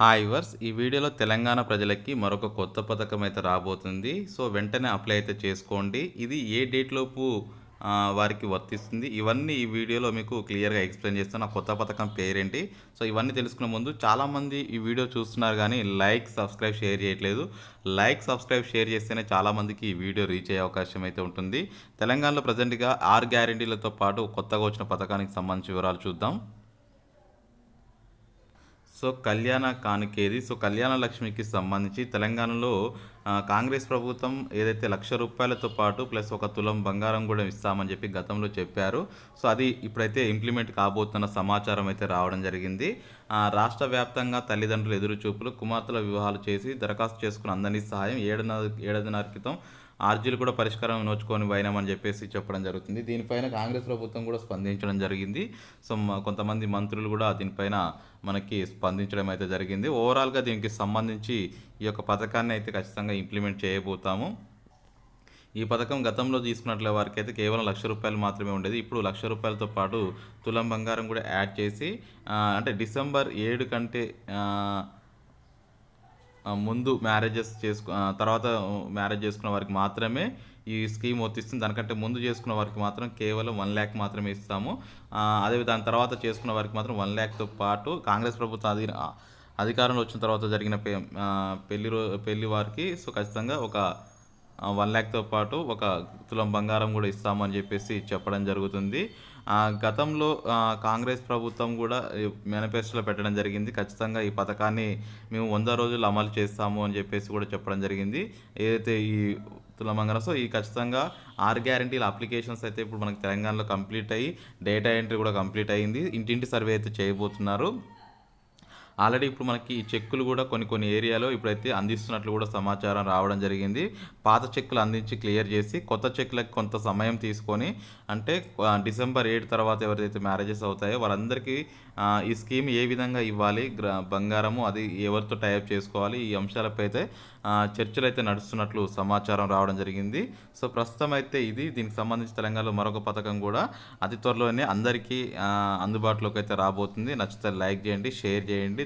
Hi verse ఈ వీడియోలో తెలంగాణ ప్రజలకి మరొక కొత్త పథకం అయితే రాబోతుంది. సో వెంటనే అప్లై అయితే చేసుకోండి. ఇది ఏ డేట్ లోపు వారికి వర్తిస్తుంది? ఇవన్నీ ఈ వీడియోలో మీకు క్లియర్గా ఎక్స్ప్లెయిన్ చేస్తాను. ఆ కొత్త పథకం పేరేంటి? సో ఇవన్నీ తెలుసుకునే ముందు చాలామంది ఈ వీడియో చూస్తున్నారు కానీ లైక్ సబ్స్క్రైబ్ షేర్ చేయట్లేదు. లైక్ సబ్స్క్రైబ్ షేర్ చేస్తేనే చాలామందికి ఈ వీడియో రీచ్ అయ్యే అవకాశం అయితే ఉంటుంది. తెలంగాణలో ప్రజెంట్గా ఆరు గ్యారెంటీలతో పాటు కొత్తగా వచ్చిన పథకానికి సంబంధించి వివరాలు చూద్దాం. సో కళ్యాణ కానుకేది. సో కళ్యాణ లక్ష్మికి సంబంధించి తెలంగాణలో కాంగ్రెస్ ప్రభుత్వం ఏదైతే లక్ష రూపాయలతో పాటు ప్లస్ ఒక తులం బంగారం కూడా ఇస్తామని చెప్పి గతంలో చెప్పారు. సో అది ఇప్పుడైతే ఇంప్లిమెంట్ కాబోతున్న సమాచారం అయితే రావడం జరిగింది. రాష్ట్ర వ్యాప్తంగా తల్లిదండ్రులు ఎదురు చూపులు కుమార్తెల వివాహాలు చేసి దరఖాస్తు చేసుకున్న అందరినీ సహాయం ఏడున్నర ఏడాదిన్నర క్రితం ఆర్జీలు కూడా పరిష్కారం నోచుకొని పోయినామని చెప్పేసి చెప్పడం జరుగుతుంది. దీనిపైన కాంగ్రెస్ ప్రభుత్వం కూడా స్పందించడం జరిగింది. సో కొంతమంది మంత్రులు కూడా దీనిపైన మనకి స్పందించడం అయితే జరిగింది. ఓవరాల్గా దీనికి సంబంధించి ఈ యొక్క పథకాన్ని అయితే ఖచ్చితంగా ఇంప్లిమెంట్ చేయబోతాము. ఈ పథకం గతంలో తీసుకున్నట్ల వారికి అయితే కేవలం లక్ష రూపాయలు మాత్రమే ఉండేది. ఇప్పుడు లక్ష రూపాయలతో పాటు తులం బంగారం కూడా యాడ్ చేసి అంటే డిసెంబర్ ఏడు కంటే ముందు మ్యారేజెస్ చేసుకు తర్వాత మ్యారేజ్ చేసుకున్న వారికి మాత్రమే ఈ స్కీమ్ వర్తిస్తుంది. దానికంటే ముందు చేసుకున్న వారికి మాత్రం కేవలం వన్ ల్యాక్ మాత్రమే ఇస్తాము. అదే దాని తర్వాత చేసుకున్న వారికి మాత్రం వన్ ల్యాక్తో పాటు కాంగ్రెస్ ప్రభుత్వం అధి అధికారంలో వచ్చిన తర్వాత జరిగిన పె పెళ్ళి రో పెళ్ళి వారికి సో ఖచ్చితంగా ఒక వన్ ల్యాక్తో పాటు ఒక తులం బంగారం కూడా ఇస్తామని చెప్పేసి చెప్పడం జరుగుతుంది. ఆ, గతంలో కాంగ్రెస్ ప్రభుత్వం కూడా మేనిఫెస్టోలో పెట్టడం జరిగింది. ఖచ్చితంగా ఈ పథకాన్ని మేము వంద రోజులు అమలు చేస్తాము అని చెప్పేసి కూడా చెప్పడం జరిగింది. ఏదైతే ఈ తులం బంగారం సో ఈ ఖచ్చితంగా ఆర్ గ్యారంటీల అప్లికేషన్స్ అయితే ఇప్పుడు మనకి తెలంగాణలో కంప్లీట్ అయ్యి డేటా ఎంట్రీ కూడా కంప్లీట్ అయ్యింది. ఇంటింటి సర్వే అయితే చేయబోతున్నారు. ఆల్రెడీ ఇప్పుడు మనకి ఈ చెక్కులు కూడా కొన్ని కొన్ని ఏరియాలో ఇప్పుడైతే అందిస్తున్నట్లు కూడా సమాచారం రావడం జరిగింది. పాత చెక్కులు అందించి క్లియర్ చేసి కొత్త చెక్కులకు కొంత సమయం తీసుకొని అంటే డిసెంబర్ ఏడు తర్వాత ఎవరైతే మ్యారేజెస్ అవుతాయో వారందరికీ ఈ స్కీమ్ ఏ విధంగా ఇవ్వాలి బంగారము అది ఎవరితో టైప్ చేసుకోవాలి ఈ అంశాలపై అయితే చర్చలు అయితే నడుస్తున్నట్లు సమాచారం రావడం జరిగింది. సో ప్రస్తుతం అయితే ఇది. దీనికి సంబంధించి తెలంగాణలో మరొక పథకం కూడా అతి త్వరలోనే అందరికీ అందుబాటులోకి అయితే రాబోతుంది. నచ్చితే లైక్ చేయండి షేర్ చేయండి.